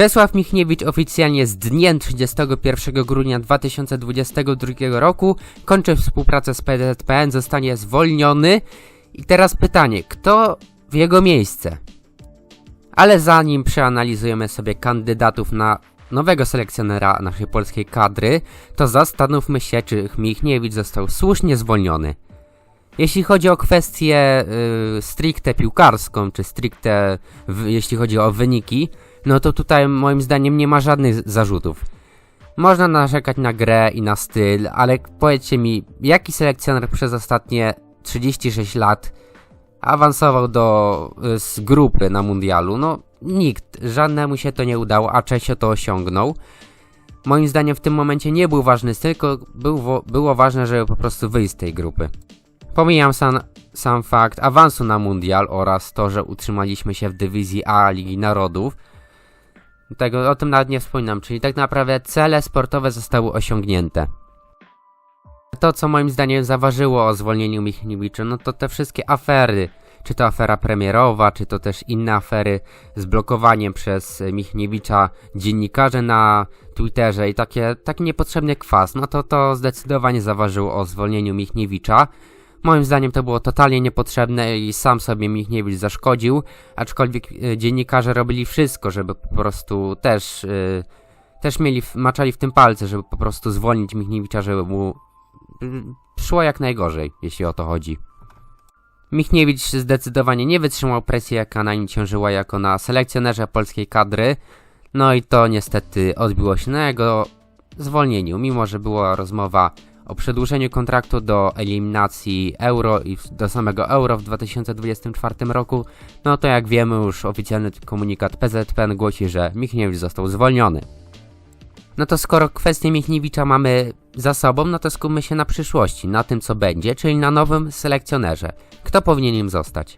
Czesław Michniewicz oficjalnie z dniem 31 grudnia 2022 roku kończy współpracę z PZPN, zostanie zwolniony. I teraz pytanie, kto w jego miejsce? Ale zanim przeanalizujemy sobie kandydatów na nowego selekcjonera naszej polskiej kadry, to zastanówmy się, czy Michniewicz został słusznie zwolniony. Jeśli chodzi o kwestię y, stricte piłkarską, czy stricte w, jeśli chodzi o wyniki, no to tutaj moim zdaniem nie ma żadnych zarzutów. Można narzekać na grę i na styl, ale powiedzcie mi, jaki selekcjoner przez ostatnie 36 lat awansował do y, z grupy na mundialu? No nikt, żadnemu się to nie udało, a Czesio to osiągnął. Moim zdaniem w tym momencie nie był ważny styl, tylko był, było ważne, żeby po prostu wyjść z tej grupy. Pomijam sam, sam fakt awansu na mundial oraz to, że utrzymaliśmy się w dywizji A Ligi Narodów. Tego, o tym nawet nie wspominam, czyli tak naprawdę cele sportowe zostały osiągnięte. To, co moim zdaniem zaważyło o zwolnieniu Michniewicza, no to te wszystkie afery. Czy to afera premierowa, czy to też inne afery z blokowaniem przez Michniewicza dziennikarzy na Twitterze i takie, taki niepotrzebny kwas. No to to zdecydowanie zaważyło o zwolnieniu Michniewicza. Moim zdaniem to było totalnie niepotrzebne i sam sobie Michniewicz zaszkodził, aczkolwiek e, dziennikarze robili wszystko, żeby po prostu też, e, też mieli, maczali w tym palce, żeby po prostu zwolnić Michniewicza, żeby mu y, szło jak najgorzej, jeśli o to chodzi. Michniewicz zdecydowanie nie wytrzymał presji, jaka na nim ciążyła jako na selekcjonerze polskiej kadry, no i to niestety odbiło się na jego zwolnieniu, mimo że była rozmowa o przedłużeniu kontraktu do eliminacji euro i do samego euro w 2024 roku, no to jak wiemy już oficjalny komunikat PZPN głosi, że Michniewicz został zwolniony. No to skoro kwestię Michniewicza mamy za sobą, no to skupmy się na przyszłości, na tym co będzie, czyli na nowym selekcjonerze. Kto powinien nim zostać?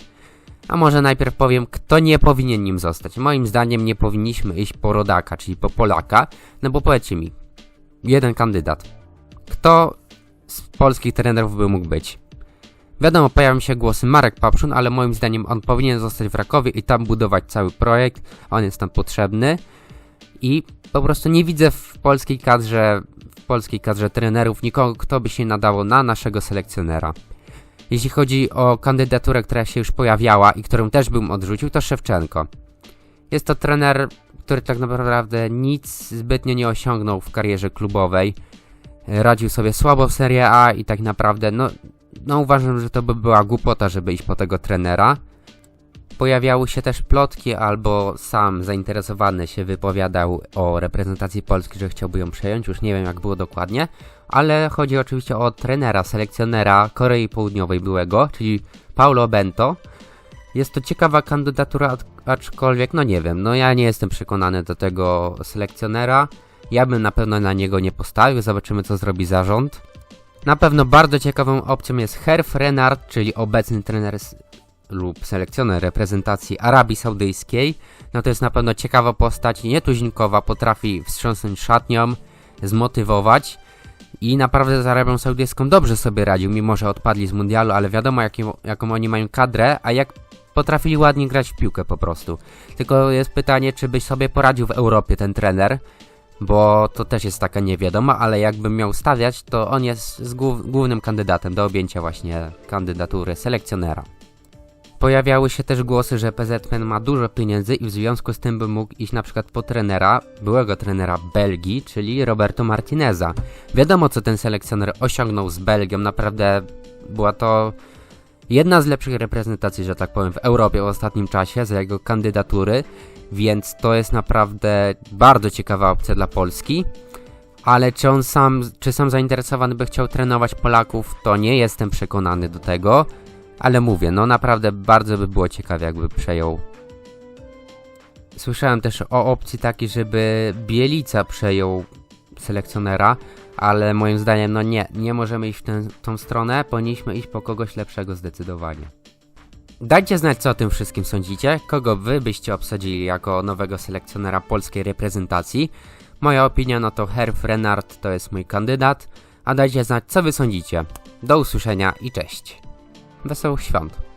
A może najpierw powiem, kto nie powinien nim zostać. Moim zdaniem nie powinniśmy iść po rodaka, czyli po Polaka, no bo powiedzcie mi, jeden kandydat. Kto z polskich trenerów by mógł być? Wiadomo, pojawią się głosy Marek Papszun, ale moim zdaniem on powinien zostać w Rakowie i tam budować cały projekt. On jest tam potrzebny. I po prostu nie widzę w polskiej kadrze, w polskiej kadrze trenerów nikogo, kto by się nadało na naszego selekcjonera. Jeśli chodzi o kandydaturę, która się już pojawiała i którą też bym odrzucił, to Szewczenko. Jest to trener, który tak naprawdę nic zbytnio nie osiągnął w karierze klubowej. Radził sobie słabo w Serie A i tak naprawdę, no, no uważam, że to by była głupota, żeby iść po tego trenera. Pojawiały się też plotki, albo sam zainteresowany się wypowiadał o reprezentacji Polski, że chciałby ją przejąć, już nie wiem jak było dokładnie, ale chodzi oczywiście o trenera, selekcjonera Korei Południowej byłego, czyli Paulo Bento. Jest to ciekawa kandydatura, ac- aczkolwiek no nie wiem, no ja nie jestem przekonany do tego selekcjonera. Ja bym na pewno na niego nie postawił, zobaczymy co zrobi zarząd. Na pewno bardzo ciekawą opcją jest Herf Renard, czyli obecny trener lub selekcjoner reprezentacji Arabii Saudyjskiej. No to jest na pewno ciekawa postać, nietuzinkowa, potrafi wstrząsnąć szatnią, zmotywować i naprawdę z Arabią Saudyjską dobrze sobie radził, mimo że odpadli z mundialu, ale wiadomo jakim, jaką oni mają kadrę, a jak potrafili ładnie grać w piłkę po prostu. Tylko jest pytanie, czy byś sobie poradził w Europie ten trener, bo to też jest taka niewiadoma, ale jakbym miał stawiać, to on jest głównym kandydatem do objęcia właśnie kandydatury selekcjonera. Pojawiały się też głosy, że PZPN ma dużo pieniędzy i w związku z tym by mógł iść na przykład po trenera, byłego trenera Belgii, czyli Roberto Martineza. Wiadomo co ten selekcjoner osiągnął z Belgią, naprawdę była to jedna z lepszych reprezentacji, że tak powiem, w Europie w ostatnim czasie za jego kandydatury, więc to jest naprawdę bardzo ciekawa opcja dla Polski. Ale czy on sam, czy sam zainteresowany by chciał trenować Polaków, to nie jestem przekonany do tego. Ale mówię, no naprawdę bardzo by było ciekawe, jakby przejął. Słyszałem też o opcji takiej, żeby Bielica przejął selekcjonera, ale moim zdaniem, no nie, nie możemy iść w tę, tą stronę, powinniśmy iść po kogoś lepszego zdecydowanie. Dajcie znać, co o tym wszystkim sądzicie, kogo wy byście obsadzili jako nowego selekcjonera polskiej reprezentacji. Moja opinia, no to Herf Renard to jest mój kandydat, a dajcie znać, co wy sądzicie. Do usłyszenia i cześć. Wesołych świąt.